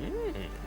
Mm.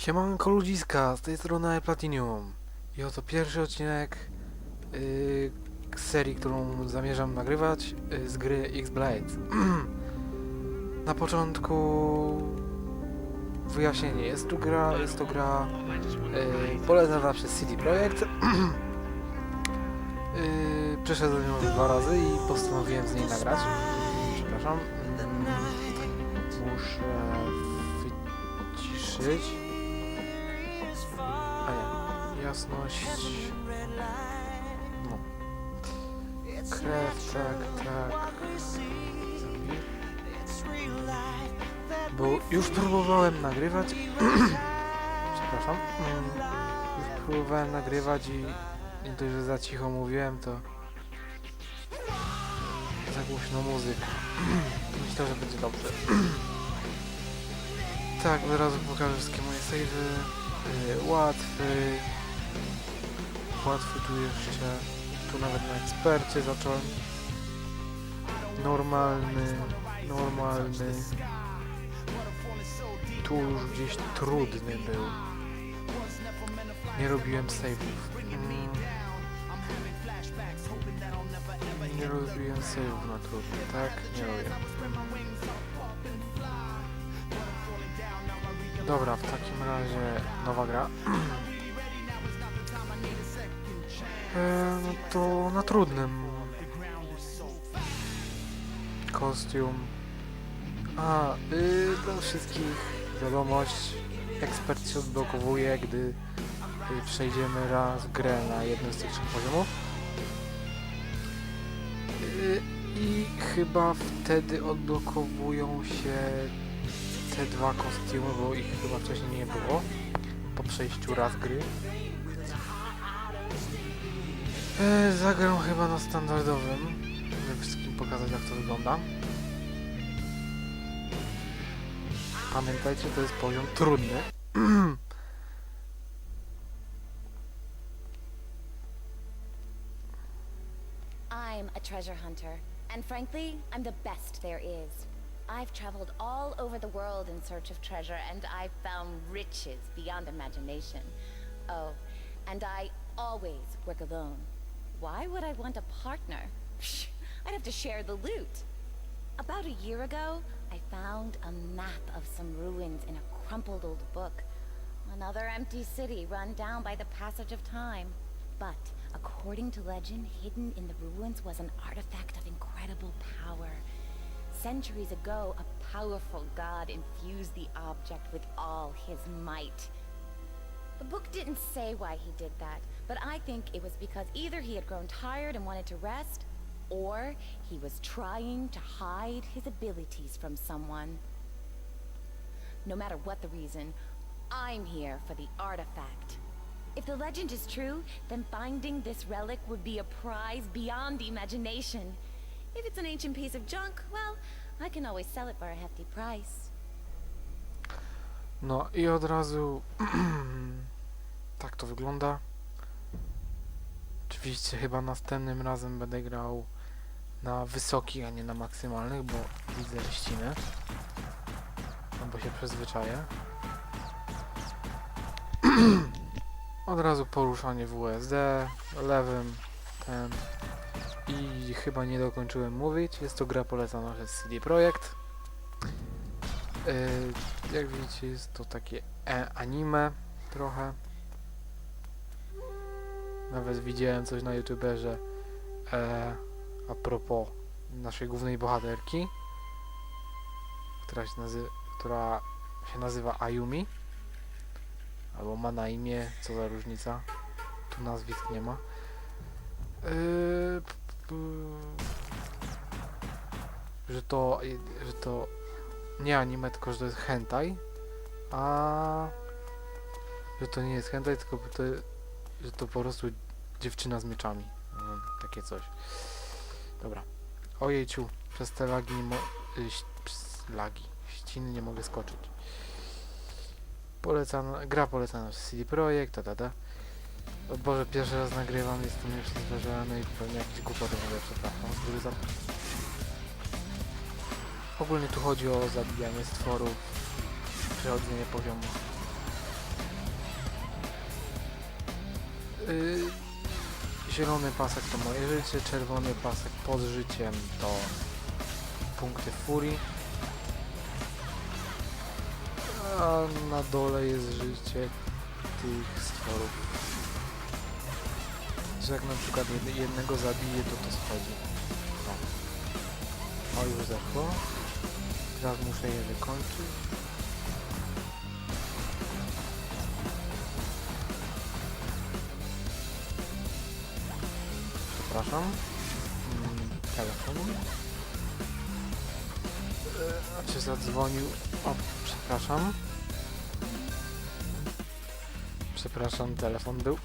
Siemanko ludziska, z tej strony Platinum i oto pierwszy odcinek yy, serii, którą zamierzam nagrywać yy, z gry X-Blades. Na początku wyjaśnienie, jest tu gra, jest to gra yy, polecana przez CD Projekt. yy, przeszedłem ją dwa razy i postanowiłem z niej nagrać. Przepraszam. Muszę wyciszyć. Jasność. No. Krew, tak, tak. Bo już próbowałem nagrywać. Przepraszam. Już próbowałem nagrywać i nie dość, że za cicho mówiłem, to za głośno muzyka. Myślę, że będzie dobrze. tak, od razu pokażę wszystkie moje savey. Yy, łatwy. Łatwy tu jeszcze. Tu nawet na ekspercie zacząłem. Normalny. Normalny. Tu już gdzieś trudny był. Nie robiłem save'ów. Mm. Nie robiłem save'ów na trudny, tak? Nie robię. Dobra, w takim razie nowa gra. E, no to na trudnym. Kostium. A, y, dla wszystkich wiadomość. Ekspert się odblokowuje, gdy y, przejdziemy raz grę na jednym z tych trzech poziomów. Y, I chyba wtedy odblokowują się te dwa kostiumy, bo ich chyba wcześniej nie było po przejściu raz gry. Zagram chyba na standardowym, żeby wszystkim pokazać jak to wygląda. Pamiętajcie, to jest poziom trudny. I'm a treasure hunter, and frankly, I'm the best there is. I've traveled all over the world in search of treasure, and I've found riches beyond imagination. Oh, and I always work alone. Why would I want a partner? I'd have to share the loot. About a year ago, I found a map of some ruins in a crumpled old book. Another empty city run down by the passage of time. But, according to legend, hidden in the ruins was an artifact of incredible power. Centuries ago, a powerful god infused the object with all his might. The book didn't say why he did that, but I think it was because either he had grown tired and wanted to rest, or he was trying to hide his abilities from someone. No matter what the reason, I'm here for the artifact. If the legend is true, then finding this relic would be a prize beyond imagination. If it's an ancient piece of junk, well, I can always sell it for a hefty price. No i od razu tak to wygląda. Oczywiście chyba następnym razem będę grał na wysokich, a nie na maksymalnych, bo widzę, ścinę. No bo się przyzwyczaję. od razu poruszanie w USD, lewym, ten. I chyba nie dokończyłem mówić. Jest to gra polecana przez CD Projekt. Yy, jak widzicie jest to takie e anime trochę. Nawet widziałem coś na youtuberze e, a propos naszej głównej bohaterki, która się, nazy która się nazywa Ayumi. Albo ma na imię, co za różnica. Tu nazwisk nie ma. P- że to, że to nie anime, tylko że to jest hentai, a że to nie jest hentai, tylko to, że to po prostu dziewczyna z mieczami. Mm, takie coś. Dobra. Ojejciu, przez te lagi nie mo... y, lagi. Ściny nie mogę skoczyć. Polecana, gra polecana przez CD Projekt, ta, ta, ta. O Boże, pierwszy raz nagrywam, jestem już zdarzony i pewnie jakieś głupoty mówię, przepraszam. z góry za... Ogólnie tu chodzi o zabijanie stworów, przechodzenie poziomu. Yy, zielony pasek to moje życie, czerwony pasek pod życiem to punkty furii. A na dole jest życie tych stworów. Że jak na przykład jed- jednego zabije, to to schodzi. O, o już zeszło. Teraz muszę je wykończyć. Przepraszam. Mm, telefon. E, czy zadzwonił? O, przepraszam. Przepraszam, telefon był.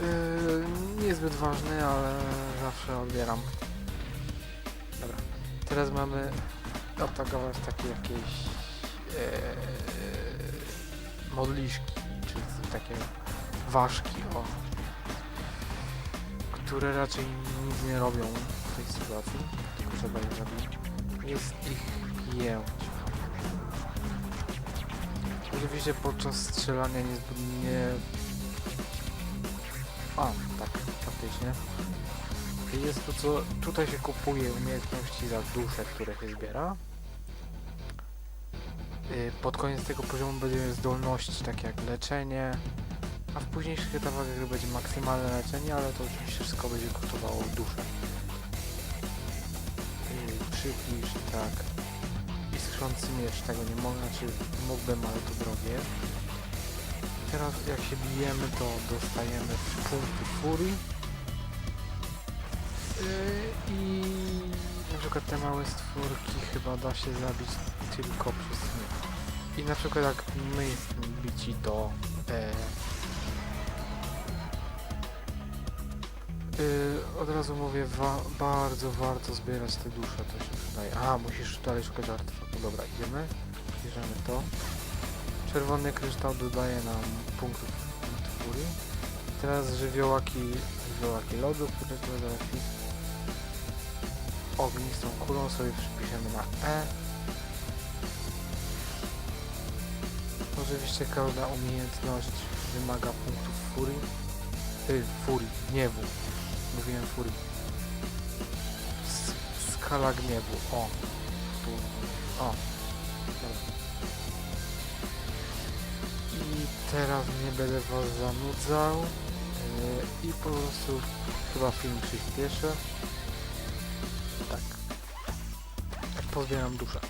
Yy, niezbyt ważny, ale zawsze odbieram. Dobra. Teraz mamy atakować takie jakieś e, modliszki, czy takie ważki, o, które raczej nic nie robią w tej sytuacji, tylko trzeba je zabić. Jest ich pięć. Oczywiście podczas strzelania niezbyt nie... A, tak, faktycznie. Jest to co... Tutaj się kupuje umiejętności za dusze, które się zbiera. Y, Pod koniec tego poziomu będziemy zdolności takie jak leczenie, a w późniejszych etapach będzie maksymalne leczenie, ale to oczywiście wszystko będzie kosztowało duszę. Yy, Przybliż, tak. I skrzący miecz, tego nie mogę, znaczy mógłbym, ale to drogie. Teraz jak się bijemy, to dostajemy punkty furii. Yy, I na przykład te małe stwórki chyba da się zabić tylko przez miecz. I na przykład jak my bici, to e, Yy, od razu mówię, wa bardzo warto zbierać te dusze, to się przydaje. A, musisz dalej szukać artefaktu. Dobra, idziemy. Bierzemy to. Czerwony kryształ dodaje nam punktów furii. Teraz żywiołaki, żywiołaki lodu, które tu załatwi. Ognistą kulą sobie przypiszemy na E. Oczywiście każda umiejętność wymaga punktów furii. Ty, furii. Mówiłem furii. Skala gniewu. O. Tu. O. Dobra. I teraz nie będę was zanudzał. Yy, I po prostu chyba film przyspieszę. Tak. Tak pozbieram duszę.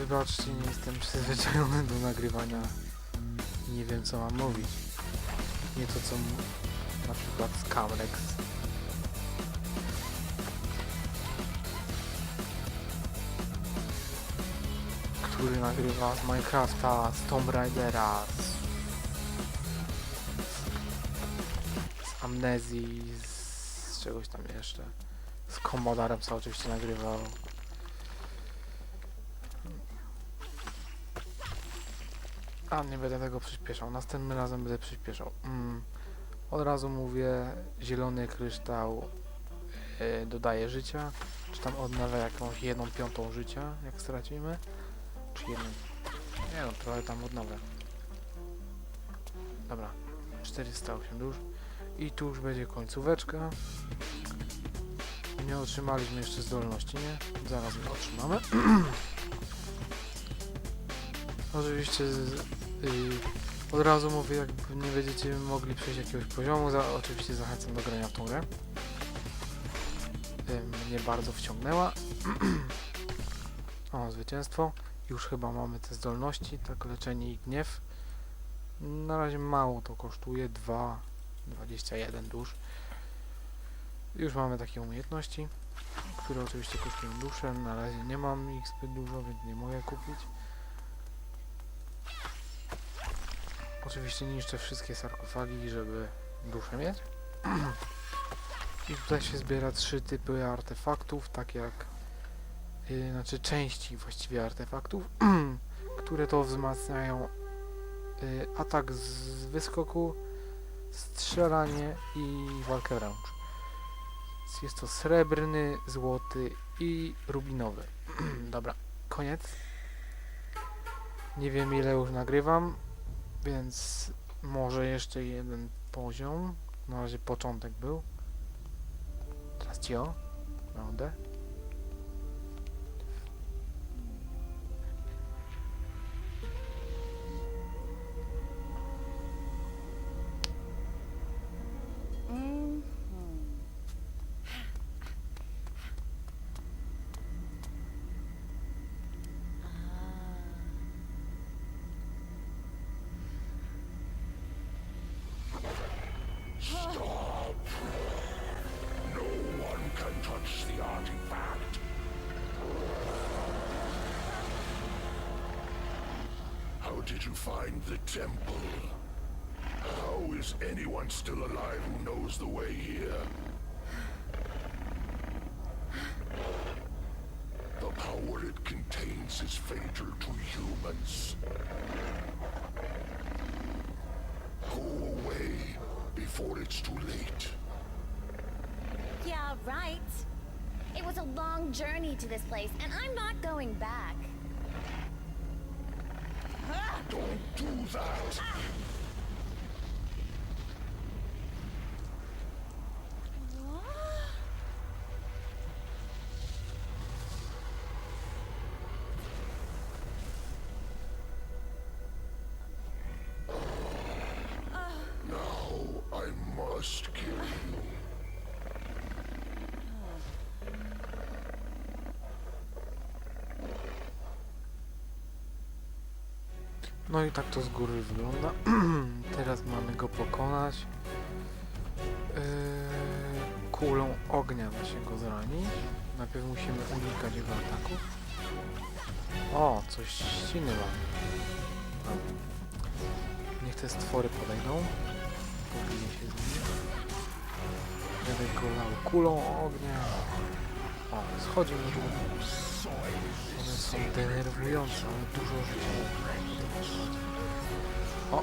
Wybaczcie, nie jestem przyzwyczajony do nagrywania nie wiem co mam mówić. Nie to co na przykład Scamrex. Który nagrywa z Minecrafta, z Tomb Raidera, z, z Amnezji, z, z czegoś tam jeszcze. Z Commodarem co oczywiście nagrywał. A, nie będę tego przyspieszał. Następnym razem będę przyspieszał. Mm. Od razu mówię, zielony kryształ yy, dodaje życia. Czy tam odnawia jakąś jedną piątą życia, jak stracimy? Czy jedną? Nie no, trochę tam odnawia. Dobra, 408 dusz. I tu już będzie końcóweczka. Nie otrzymaliśmy jeszcze zdolności, nie? Zaraz otrzymamy. Oczywiście y, od razu mówię, jak nie będziecie mogli przejść jakiegoś poziomu, za, oczywiście zachęcam do grania w tą grę. Y, mnie bardzo wciągnęła. o, zwycięstwo. Już chyba mamy te zdolności, tak leczenie i gniew. Na razie mało to kosztuje, 2, 21 dusz. Już mamy takie umiejętności, które oczywiście kosztują duszę. Na razie nie mam ich zbyt dużo, więc nie mogę kupić. Oczywiście niszczę wszystkie sarkofagi, żeby duszę mieć. I tutaj się zbiera trzy typy artefaktów, tak jak yy, znaczy części właściwie artefaktów, które to wzmacniają yy, atak z wyskoku, strzelanie i walkę wręcz. Jest to srebrny, złoty i rubinowy. Dobra, koniec. Nie wiem ile już nagrywam, więc może jeszcze jeden poziom. Na razie początek był. Teraz cio. Będę. Did you find the temple? How is anyone still alive who knows the way here? The power it contains is fatal to humans. Go away before it's too late. Yeah, right. It was a long journey to this place, and I'm not going back. Don't do that! No i tak to z góry wygląda. Teraz mamy go pokonać. Yy, kulą ognia da się go zranić. Najpierw musimy unikać jego ataków. O, coś ściny. Niech te stwory podejdą. Pobiję się z nimi. Będę go lał kulą ognia. O, schodzi na dół. One są denerwujące, ale dużo życia. O,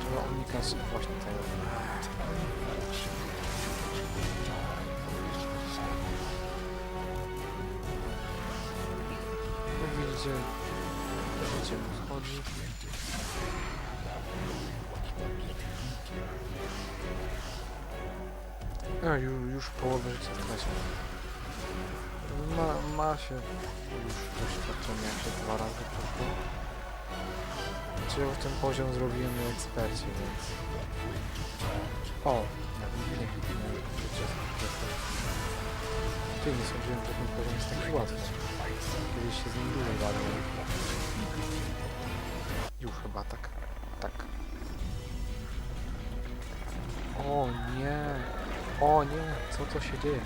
trzeba unikać właśnie tego. Jak widzicie, życie mu schodzi. A, już, już połowę życia stracił. Ma, ma się już doświadczenie, jak się dwa razy przeszło. Ja już ten poziom zrobiłem na ekspercie, więc... O! Ja nie życie Ty, nie sądziłem, że ten poziom jest taki łatwy. Kiedyś się z nim dłużej bawiłem. Już chyba tak. Tak. O nie! O nie! Co to się dzieje?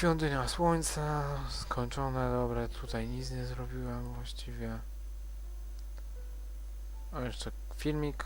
Świątynia Słońca, skończone, dobre, tutaj nic nie zrobiłem właściwie. A jeszcze filmik.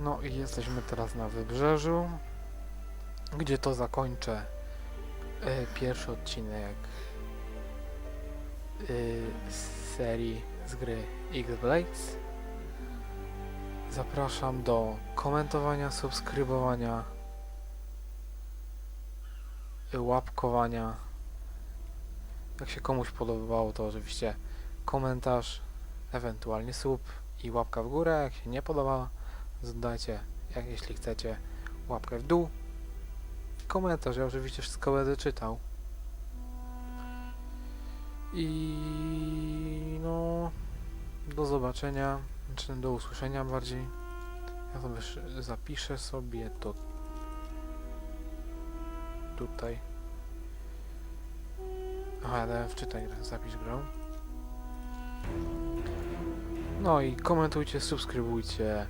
No i jesteśmy teraz na wybrzeżu, gdzie to zakończę e, pierwszy odcinek e, z serii z gry X-Blades. Zapraszam do komentowania, subskrybowania, e, łapkowania. Jak się komuś podobało, to oczywiście komentarz, ewentualnie sub i łapka w górę. Jak się nie podoba, zadajcie, jak jeśli chcecie, łapkę w dół. Komentarz, ja oczywiście wszystko będę czytał. I no, do zobaczenia, czy do usłyszenia bardziej. Ja też zapiszę sobie to tutaj. Aha, dałem wczytaj zapisz grę. No i komentujcie, subskrybujcie,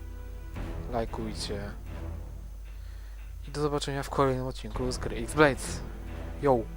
lajkujcie. I do zobaczenia w kolejnym odcinku z gry X-Blades. Yo!